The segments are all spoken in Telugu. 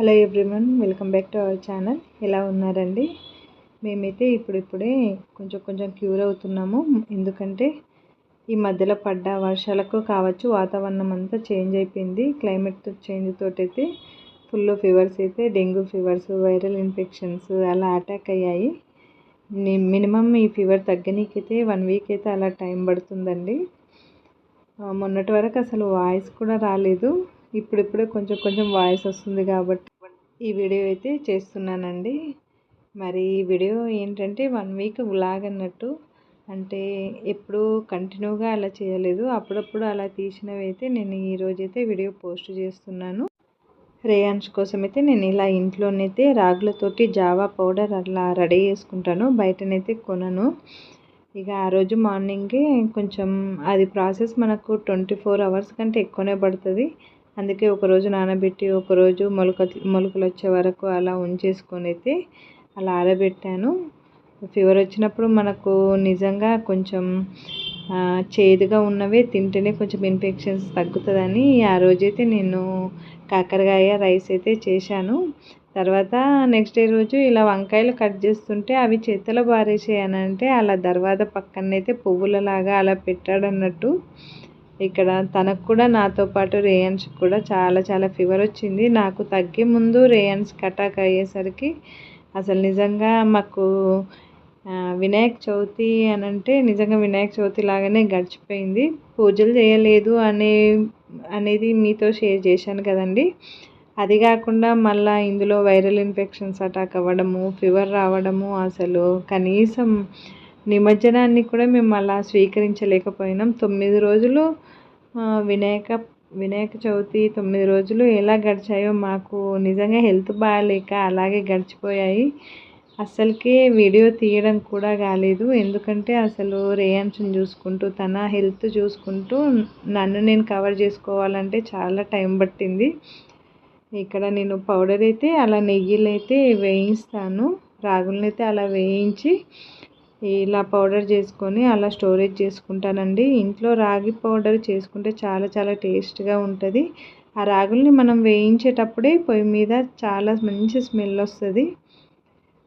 Hello everyone welcome back to our channel ఎలా ఉన్నారండి? మేమైతే ఇప్పుడిప్పుడే కొంచెం కొంచెం క్యూర్ అవుతున్నాము. ఎందుకంటే ఈ మధ్యలో పడ్డ వర్షాలకు కావచ్చు వాతావరణం అంతా చేంజ్ అయిపోయింది. క్లైమేట్ చేంజ్ తోటైతే అయితే ఫుల్ ఫీవర్స్ అయితే డెంగ్యూ ఫీవర్స్ వైరల్ ఇన్ఫెక్షన్స్ అలా అటాక్ అయ్యాయి. మినిమం ఈ ఫీవర్ తగ్గనీకైతే వన్ వీక్ అయితే అలా టైం పడుతుందండి. మొన్నటి వరకు అసలు వాయిస్ కూడా రాలేదు. ఇప్పుడిప్పుడే కొంచెం కొంచెం వాయిస్ వస్తుంది కాబట్టి ఈ వీడియో అయితే చేస్తున్నానండి. మరి ఈ వీడియో ఏంటంటే వన్ వీక్ బ్లాగ్ అన్నట్టు. అంటే ఎప్పుడూ కంటిన్యూగా అలా చేయలేదు. అప్పుడప్పుడు అలా తీసినవి అయితే నేను ఈరోజైతే వీడియో పోస్ట్ చేస్తున్నాను. రేయాన్స్ కోసం అయితే నేను ఇలా ఇంట్లోనైతే రాగులతోటి జావా పౌడర్ అలా రెడీ చేసుకుంటాను. బయటనైతే కొనను. ఇక ఆ రోజు మార్నింగే కొంచెం అది ప్రాసెస్ మనకు ట్వంటీ ఫోర్ అవర్స్ కంటే ఎక్కువనే పడుతుంది. అందుకే ఒకరోజు నానబెట్టి ఒకరోజు మొలక మొలకలు వచ్చే వరకు అలా ఉంచేసుకొని అయితే అలా ఆరబెట్టాను. ఫీవర్ వచ్చినప్పుడు మనకు నిజంగా కొంచెం చేదుగా ఉన్నవే తింటేనే కొంచెం ఇన్ఫెక్షన్స్ తగ్గుతుందని ఆ రోజైతే నేను కాకరకాయ రైస్ అయితే చేశాను. తర్వాత నెక్స్ట్ డే రోజు ఇలా వంకాయలు కట్ చేస్తుంటే అవి చేతిలో బారేసేయనంటే అలా దర్వాజ పక్కనైతే పువ్వులలాగా అలా పెట్టాడన్నట్టు ఇక్కడ తనకు కూడా నాతో పాటు రేయన్స్ కూడా చాలా చాలా ఫీవర్ వచ్చింది. నాకు తగ్గే ముందు రేయన్స్ కటాక్ అయ్యేసరికి అసలు నిజంగా మాకు వినాయక చవితి అని అంటే నిజంగా వినాయక చవితి లాగానే గడిచిపోయింది. పూజలు చేయలేదు అనే అనేది మీతో షేర్ చేశాను కదండి. అది కాకుండా మళ్ళీ ఇందులో వైరల్ ఇన్ఫెక్షన్స్ అటాక్ అవ్వడము ఫీవర్ రావడము అసలు కనీసం నిమజ్జనాన్ని కూడా మేము అలా స్వీకరించలేకపోయినాం. తొమ్మిది రోజులు వినాయక వినాయక చవితి తొమ్మిది రోజులు ఎలా గడిచాయో మాకు నిజంగా హెల్త్ బాగాలేక అలాగే గడిచిపోయాయి. అస్సలకే వీడియో తీయడం కూడా కాలేదు. ఎందుకంటే అసలు రేయాన్స్ని చూసుకుంటూ తన హెల్త్ చూసుకుంటూ నన్ను నేను కవర్ చేసుకోవాలంటే చాలా టైం పట్టింది. ఇక్కడ నేను పౌడర్ అయితే అలా నెయ్యిలు అయితే వేయిస్తాను. రాగులను అయితే అలా వేయించి ఇలా పౌడర్ చేసుకొని అలా స్టోరేజ్ చేసుకుంటానండి. ఇంట్లో రాగి పౌడర్ చేసుకుంటే చాలా చాలా టేస్ట్గా ఉంటుంది. ఆ రాగుల్ని మనం వేయించేటప్పుడే పొయ్యి మీద చాలా మంచి స్మెల్ వస్తుంది.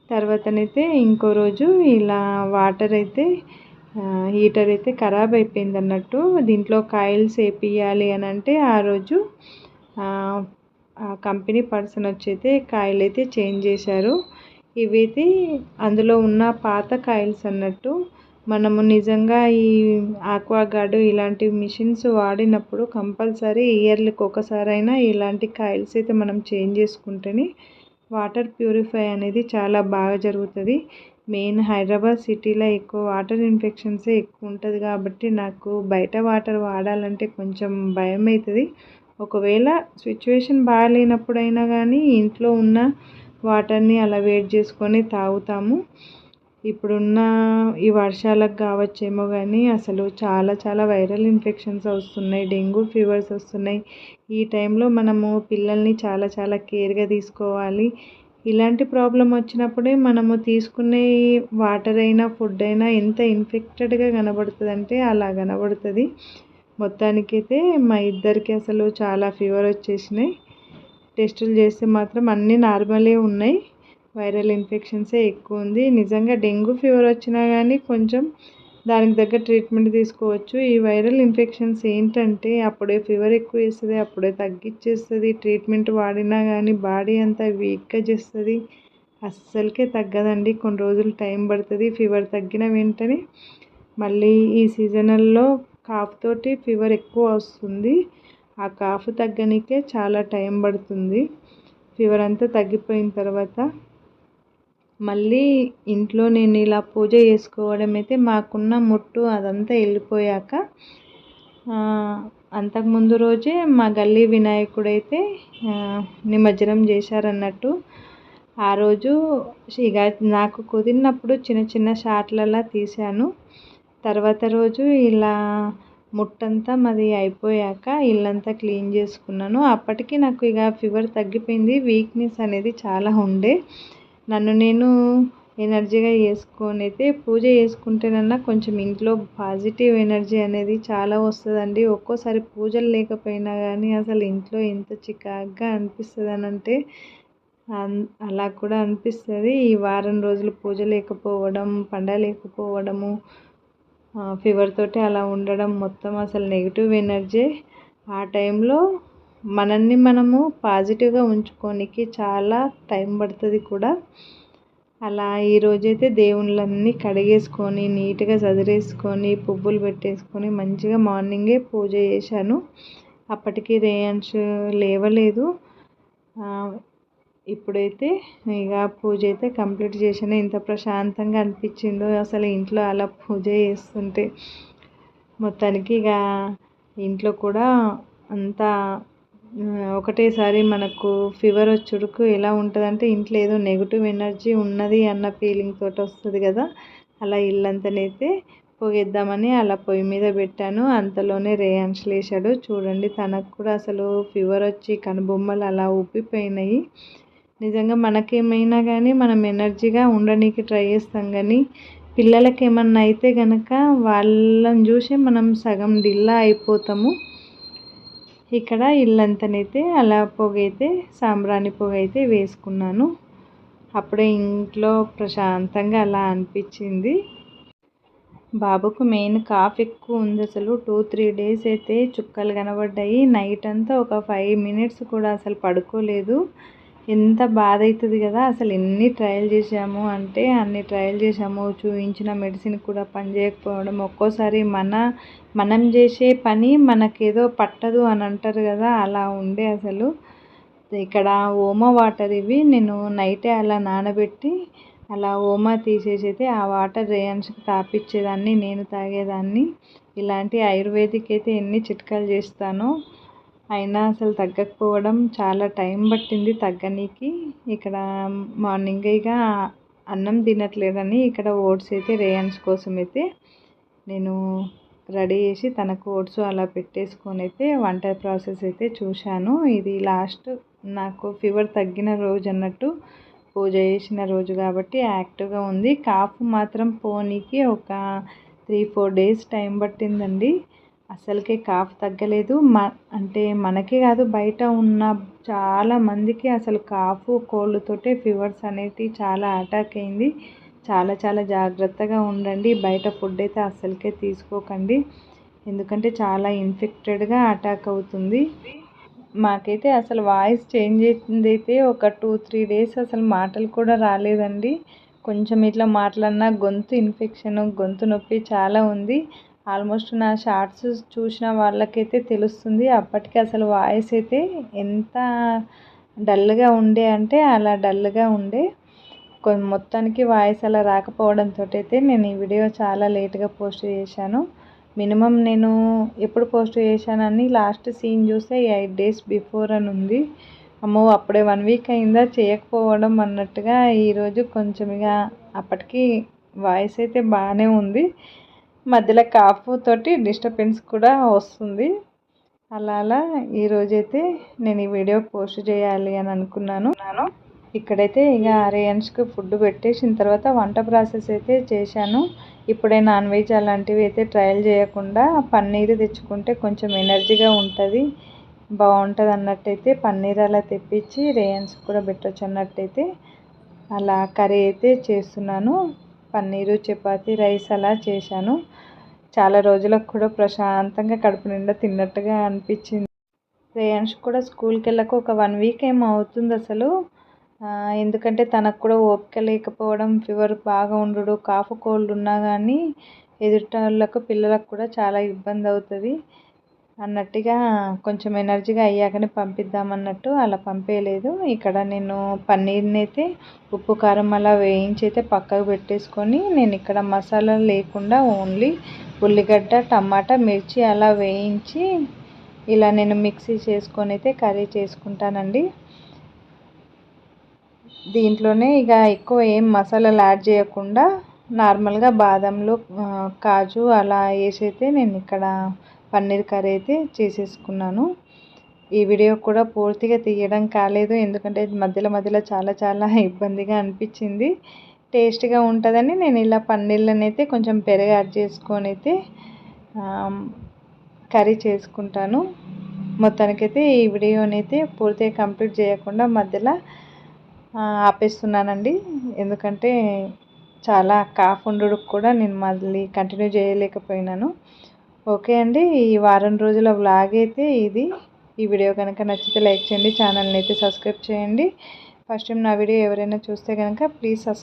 తర్వాతనైతే ఇంకో రోజు ఇలా వాటర్ అయితే హీటర్ అయితే ఖరాబ్ అయిపోయింది అన్నట్టు దీంట్లో కాయిల్స్ వేపియాలి అని అంటే ఆ రోజు కంపెనీ పర్సన్ వచ్చి అయితే కాయిల్ అయితే చేంజ్ చేశారు. ఇవైతే అందులో ఉన్న పాత కాయిల్స్ అన్నట్టు మనము నిజంగా ఈ ఆక్వాగార్డు ఇలాంటి మిషన్స్ వాడినప్పుడు కంపల్సరీ ఇయర్లీకి ఒకసారైనా ఇలాంటి కాయిల్స్ అయితే మనం చేంజ్ చేసుకుంటేనే వాటర్ ప్యూరిఫై అనేది చాలా బాగా జరుగుతుంది. మెయిన్ హైదరాబాద్ సిటీలో ఎక్కువ వాటర్ ఇన్ఫెక్షన్సే ఎక్కువ ఉంటుంది కాబట్టి నాకు బయట వాటర్ వాడాలంటే కొంచెం భయం అవుతుంది ఒకవేళ సిచ్యువేషన్ బాగాలేనప్పుడైనా కానీ ఇంట్లో ఉన్న వాటర్ని అలా వేడి చేసుకొని తాగుతాము. ఇప్పుడున్న ఈ వర్షాలకు కావచ్చేమో కానీ అసలు చాలా చాలా వైరల్ ఇన్ఫెక్షన్స్ వస్తున్నాయి. డెంగ్యూ ఫీవర్స్ వస్తున్నాయి. ఈ టైంలో మనము పిల్లల్ని చాలా చాలా కేర్గా తీసుకోవాలి. ఇలాంటి ప్రాబ్లం వచ్చినప్పుడే మనము తీసుకునే వాటర్ అయినా ఫుడ్ అయినా ఎంత ఇన్ఫెక్టెడ్గా కనబడుతుంది అలా కనబడుతుంది. మొత్తానికైతే మా ఇద్దరికి అసలు చాలా ఫీవర్ వచ్చేసినాయి. టెస్టులు చేస్తే మాత్రం అన్నీ నార్మలే ఉన్నాయి. వైరల్ ఇన్ఫెక్షన్సే ఎక్కువ ఉంది. నిజంగా డెంగ్యూ ఫీవర్ వచ్చినా కానీ కొంచెం దానికి తగ్గ ట్రీట్మెంట్ తీసుకోవచ్చు. ఈ వైరల్ ఇన్ఫెక్షన్స్ ఏంటంటే అప్పుడే ఫీవర్ ఎక్కువ వేస్తుంది అప్పుడే తగ్గించేస్తుంది ట్రీట్మెంట్ వాడినా కానీ బాడీ అంతా వీక్గా చేస్తుంది. అస్సలకే తగ్గదండి. కొన్ని రోజులు టైం పడుతుంది. ఫీవర్ తగ్గిన వెంటనే మళ్ళీ ఈ సీజనల్లో కాఫ్ తోటి ఫీవర్ ఎక్కువ వస్తుంది. ఆ కాఫ్ తగ్గనికే చాలా టైం పడుతుంది. ఫీవర్ అంతా తగ్గిపోయిన తర్వాత మళ్ళీ ఇంట్లో నేను ఇలా పూజ చేసుకోవడం అయితే మాకున్న ముట్టు అదంతా వెళ్ళిపోయాక అంతకుముందు రోజే మా గల్లీ వినాయకుడైతే నిమజ్జనం చేశారన్నట్టు. ఆ రోజు ఇక నాకు కుదిరినప్పుడు చిన్న చిన్న షాట్లలా తీశాను. తర్వాత రోజు ఇలా ముట్టంతా మాది అయిపోయాక ఇల్లంతా క్లీన్ చేసుకున్నాను. అప్పటికి నాకు ఇక ఫీవర్ తగ్గిపోయింది. వీక్నెస్ అనేది చాలా ఉండే. నన్ను నేను ఎనర్జీగా చేసుకొని అయితే పూజ చేసుకుంటేనన్నా కొంచెం ఇంట్లో పాజిటివ్ ఎనర్జీ అనేది చాలా వస్తుందండి. ఒక్కోసారి పూజలు లేకపోయినా కానీ అసలు ఇంట్లో ఎంత చికాగ్గా అనిపిస్తుంది అని అంటే అన్- అలా కూడా అనిపిస్తుంది. ఈ వారం రోజులు పూజ లేకపోవడం పండగ లేకపోవడము ఫీవర్ తోటి అలా ఉండడం మొత్తం అసలు నెగిటివ్ ఎనర్జీ ఆ టైంలో మనల్ని మనము పాజిటివ్గా ఉంచుకోనికి చాలా టైం పడుతుంది కూడా. అలా ఈరోజైతే దేవుళ్ళన్నీ కడిగేసుకొని నీట్గా చదిరేసుకొని పువ్వులు పెట్టేసుకొని మంచిగా మార్నింగే పూజ చేశాను. అప్పటికి రేయాన్స్ లేవలేదు. ఇప్పుడైతే ఇక పూజ అయితే కంప్లీట్ చేసాను ఎంత ప్రశాంతంగా అనిపించిందో అసలు ఇంట్లో అలా పూజ చేస్తుంటే. మొత్తానికి ఇక ఇంట్లో కూడా అంతా ఒకటేసారి మనకు ఫీవర్ వచ్చుడుకు ఎలా ఉంటుందంటే ఇంట్లో ఏదో నెగిటివ్ ఎనర్జీ ఉన్నది అన్న ఫీలింగ్ తోటి వస్తుంది కదా. అలా ఇల్లంతనైతే పొగేద్దామని అలా పొయ్యి మీద పెట్టాను. అంతలోనే రేయాన్స్ లేచాడు చూడండి తనకు కూడా అసలు ఫీవర్ వచ్చి కనుబొమ్మలు అలా ఉబ్బిపోయినాయి నిజంగా మనకేమైనా కానీ మనం ఎనర్జీగా ఉండడానికి ట్రై చేస్తాం కానీ పిల్లలకి ఏమన్నా అయితే కనుక వాళ్ళని చూసి మనం సగం డిల్లా అయిపోతాము. ఇక్కడ ఇల్లంతనైతే అలా పొగ అయితే సాంబ్రాణి పొగ అయితే వేసుకున్నాను. అప్పుడే ఇంట్లో ప్రశాంతంగా అలా అనిపించింది. బాబుకు మెయిన్ కాఫ్ ఎక్కువ ఉంది అసలు. టూ త్రీ డేస్ అయితే చుక్కలు కనబడ్డాయి. నైట్ అంతా ఒక ఫైవ్ మినిట్స్ కూడా అసలు పడుకోలేదు. ఎంత బాధ అవుతుంది కదా అసలు ఎన్ని ట్రయల్ చేసాము అంటే అన్ని ట్రయల్ చేసాము చూపించిన మెడిసిన్ కూడా పనిచేయకపోవడం ఒక్కోసారి మన మనం చేసే పని మనకేదో పట్టదు అని అంటారు కదా అలా ఉండే అసలు. ఇక్కడ ఓమా వాటర్ ఇవి నేను నైటే అలా నానబెట్టి అలా ఓమా తీసేసి అయితే ఆ వాటర్ రేయన్స్కి తాపిచ్చేదాన్ని నేను తాగేదాన్ని. ఇలాంటి ఆయుర్వేదిక్ అయితే ఎన్ని చిట్కాలు చేస్తానో. అయినా అసలు తగ్గకపోవడం చాలా టైం పట్టింది తగ్గనీకి. ఇక్కడ మార్నింగ్ ఇక అన్నం తినట్లేదని ఇక్కడ ఓట్స్ అయితే రేయన్స్ కోసం అయితే నేను రెడీ చేసి తనకు ఓట్స్ అలా పెట్టేసుకొని అయితే వంట ప్రాసెస్ అయితే చూశాను. ఇది లాస్ట్ నాకు ఫీవర్ తగ్గిన రోజు అన్నట్టు పూజ చేసిన రోజు కాబట్టి యాక్టివ్గా ఉంది. కాఫ్ మాత్రం పోనీకి ఒక త్రీ ఫోర్ డేస్ టైం పట్టిందండి. అసలుకే కాఫ్ తగ్గలేదు. మ అంటే మనకే కాదు బయట ఉన్న చాలా మందికి అసలు కాఫ్ కోల్డ్తోటే ఫీవర్స్ అనేటివి చాలా అటాక్ అయింది. చాలా చాలా జాగ్రత్తగా ఉండండి. బయట ఫుడ్ అయితే అస్సలకే తీసుకోకండి. ఎందుకంటే చాలా ఇన్ఫెక్టెడ్గా అటాక్ అవుతుంది. మాకైతే అసలు వాయిస్ చేంజ్ అయింది అయితే ఒక టూ త్రీ డేస్ అసలు మాటలు కూడా రాలేదండి. కొంచెం ఇట్లా మాట్లాడినా గొంతు ఇన్ఫెక్షన్ గొంతు నొప్పి చాలా ఉంది. ఆల్మోస్ట్ నా షార్ట్స్ చూసిన వాళ్ళకైతే తెలుస్తుంది. అప్పటికి అసలు వాయిస్ అయితే ఎంత డల్గా ఉండే అంటే అలా డల్గా ఉండే. కొన్ని మొత్తానికి వాయిస్ అలా రాకపోవడంతో అయితే నేను ఈ వీడియో చాలా లేట్గా పోస్ట్ చేశాను. మినిమం నేను ఎప్పుడు పోస్ట్ చేశానని లాస్ట్ సీన్ చూస్తే ఎయిట్ డేస్ బిఫోర్ అని ఉంది. అమ్మో అప్పుడే వన్ వీక్ అయిందా చేయకపోవడం అన్నట్టుగా ఈరోజు కొంచెం ఇక అప్పటికి వాయిస్ అయితే బాగానే ఉంది. మధ్యలో కాఫ్ తోటి డిస్టర్బెన్స్ కూడా వస్తుంది. అలా అలా ఈరోజైతే నేను ఈ వీడియో పోస్ట్ చేయాలి అని అనుకున్నాను. నేను ఇక్కడైతే ఇక రేయన్స్కి ఫుడ్ పెట్టేసిన తర్వాత వంట ప్రాసెస్ అయితే చేశాను. ఇప్పుడే నాన్ వెజ్ అలాంటివి అయితే ట్రయల్ చేయకుండా పన్నీర్ తెచ్చుకుంటే కొంచెం ఎనర్జీగా ఉంటుంది. బాగుంటుంది అన్నట్టయితే పన్నీర్ అలా తెప్పించి రేయన్స్ కూడా పెట్టచ్చు అన్నట్టయితే అలా కర్రీ అయితే చేస్తున్నాను. పన్నీరు చపాతి రైస్ అలా చేశాను. చాలా రోజులకు కూడా ప్రశాంతంగా కడుపు నిండా తిన్నట్టుగా అనిపించింది. రేయాన్ష్ కూడా స్కూల్కి వెళ్ళక ఒక వన్ వీక్ ఏమో అవుతుంది అసలు. ఎందుకంటే తనకు కూడా ఓపిక లేకపోవడం ఫీవర్ బాగా ఉండడు కాఫ్ కోల్డ్ ఉన్నా కానీ ఎదుటి వాళ్ళకు పిల్లలకు కూడా చాలా ఇబ్బంది అవుతుంది. అన్నట్టుగా కొంచెం ఎనర్జీగా అయ్యాకనే పంపిద్దామన్నట్టు అలా పంపేయలేదు. ఇక్కడ నేను పన్నీర్ని అయితే ఉప్పు కారం అలా వేయించి అయితే పక్కకు పెట్టేసుకొని నేను ఇక్కడ మసాలా లేకుండా ఓన్లీ ఉల్లిగడ్డ టమాటా మిర్చి అలా వేయించి ఇలా నేను మిక్సీ చేసుకొని అయితే కర్రీ చేసుకుంటానండి. దీంట్లోనే ఇక ఎక్కువ ఏం మసాలాలు యాడ్ చేయకుండా నార్మల్గా బాదంలో కాజు అలా వేసి అయితే నేను ఇక్కడ పన్నీర్ కర్రీ అయితే చేసేసుకున్నాను. ఈ వీడియో కూడా పూర్తిగా తీయడం కాలేదు. ఎందుకంటే మధ్యలో మధ్యలో చాలా చాలా ఇబ్బందిగా అనిపించింది. టేస్ట్గా ఉంటుందని నేను ఇలా పన్నీళ్ళని అయితే కొంచెం పెరుగు యాడ్ చేసుకొని అయితే కర్రీ చేసుకుంటాను. మొత్తానికైతే ఈ వీడియోని అయితే పూర్తిగా కంప్లీట్ చేయకుండా మధ్యలో ఆపేస్తున్నానండి. ఎందుకంటే చాలా కాఫ్ ఉండడం కూడా నేను మళ్ళీ కంటిన్యూ చేయలేకపోయినాను. ఓకే అండి ఈ వారం రోజుల వ్లాగ్ అయితే ఇది. ఈ వీడియో కనుక నచ్చితే లైక్ చేయండి ఛానల్ని అయితే సబ్స్క్రైబ్ చేయండి. ఫస్ట్ టైం నా వీడియో ఎవరైనా చూస్తే కనుక ప్లీజ్ సబ్స్క్రైబ్